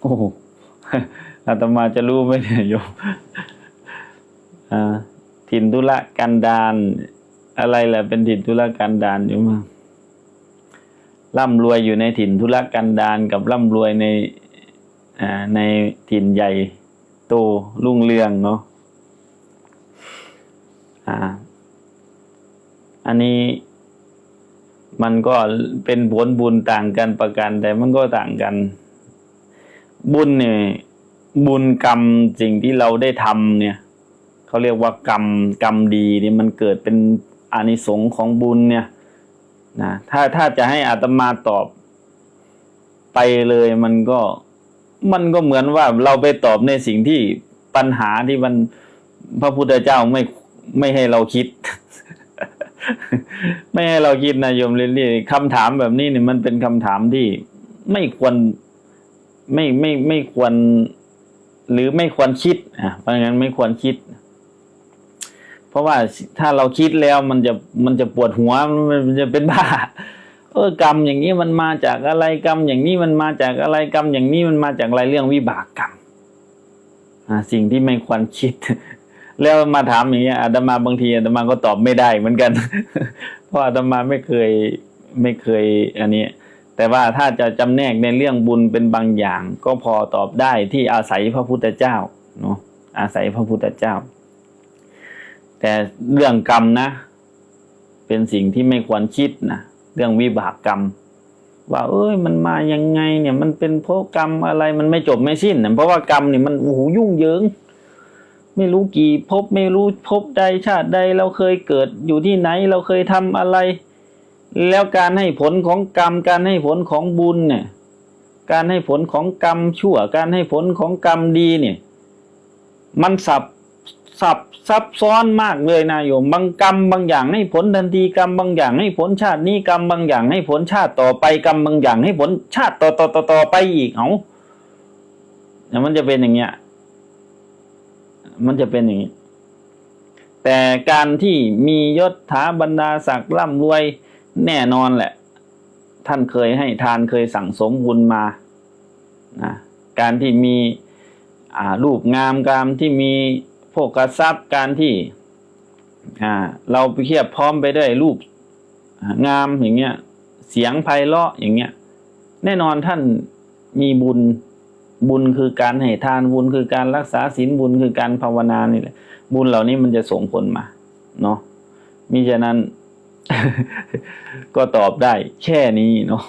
โอ้โอาตมาจะรู้ไหมเนี่ยโยมถิ่นธุระกันดารอะไรแหละเป็นถิ่นธุระกันดารอยู่มั้งร่ำรวยอยู่ในถิ่นธุระกันดารกับร่ำรวยในอ่าในถิ่นใหญ่โตรุ่งเรืองเนาะอ่า อันนี้มันก็เป็นผลบุญต่างกันประกันแต่มันก็ต่างกัน บุญเนี่ยบุญกรรมสิ่งที่เราได้ทำเนี่ยเขาเรียกว่ากรรมกรรมดีเนี่ยมันเกิดเป็นอานิสงส์ของบุญเนี่ยนะถ้าถ้าจะให้อาตมาตอบไปเลยมันก็มันก็เหมือนว่าเราไปตอบในสิ่งที่ปัญหาที่มันพระพุทธเจ้าไม่ไม่ให้เราคิด ไม่ให้เราคิดนะโยมเรนๆคำถามแบบนี้เนี่ยมันเป็นคำถามที่ไม่ควร ไม่ไม่ไม่ควร หรือไม่ควรคิดอะเพราะงั้นไม่ควรคิด เพราะว่าถ้าเราคิดแล้วมันจะมันจะปวดหัวมันจะเป็นบ้าเออกรรมอย่างนี้มันมาจากอะไรกรรมอย่างนี้มันมาจากอะไรกรรมอย่างนี้มันมาจากอะไรเรื่องวิบากกรรมอ่าสิ่งที่ไม่ควรคิด แล้วมาถามอย่างเงี้ยอาตมาบางทีอาตมาก็ตอบไม่ได้เหมือนกัน เพราะอาตมาไม่เคยไม่เคย อันนี้ แต่ว่าถ้าจะจำแนกในเรื่องบุญเป็นบางอย่าง ก็พอตอบได้ที่อาศัยพระพุทธเจ้าเนาะอาศัยพระพุทธเจ้า แต่เรื่องกรรมนะ เป็นสิ่งที่ไม่ควรคิดนะเรื่องวิบากกรรม ว่า เอ้ยมันมายังไงเนี่ย มันเป็นเพราะกรรมอะไรมันไม่จบไม่สิ้นนะเพราะว่ากรรมเนี่ยมันโอ้โหยุ่งเหยิงไม่รู้กี่ภพไม่รู้ภพใดชาติใดเราเคยเกิดอยู่ที่ไหนเราเคยทำอะไร แล้วการให้ผลของกรรม การให้ผลของบุญเนี่ย การให้ผลของกรรมชั่ว การให้ผลของกรรมดีเนี่ย มันสับสับซับซ้อนมากเลยนะโยมบางกรรมบางอย่างให้ผลทันทีกรรมบางอย่างให้ผลชาตินี้กรรมบางอย่างให้ผลชาติต่อไปกรรมบางอย่างให้ผลชาติต่อต่อต่อต่อไปอีกเอาเนี่ยมันจะเป็นอย่างเงี้ย มันจะเป็นอย่างนี้ แต่การที่มียศถาบรรดาศักดิ์ร่ำรวย แน่นอนแหละ ท่านเคยให้ทานเคยสั่งสมบุญมานะการที่มีรูปงามการที่มีโภกทรัพย์การที่เราไปเทียบพร้อมไปด้วยรูปงามอย่างเงี้ยเสียงไพเราะอย่างเงี้ย แน่นอนท่านมีบุญบุญคือการให้ทานบุญคือการรักษาศีลบุญคือการภาวนานี่แหละบุญเหล่านี้มันจะส่งผลมาเนาะมิฉะนั้น ก็ตอบได้แค่นี้เนาะ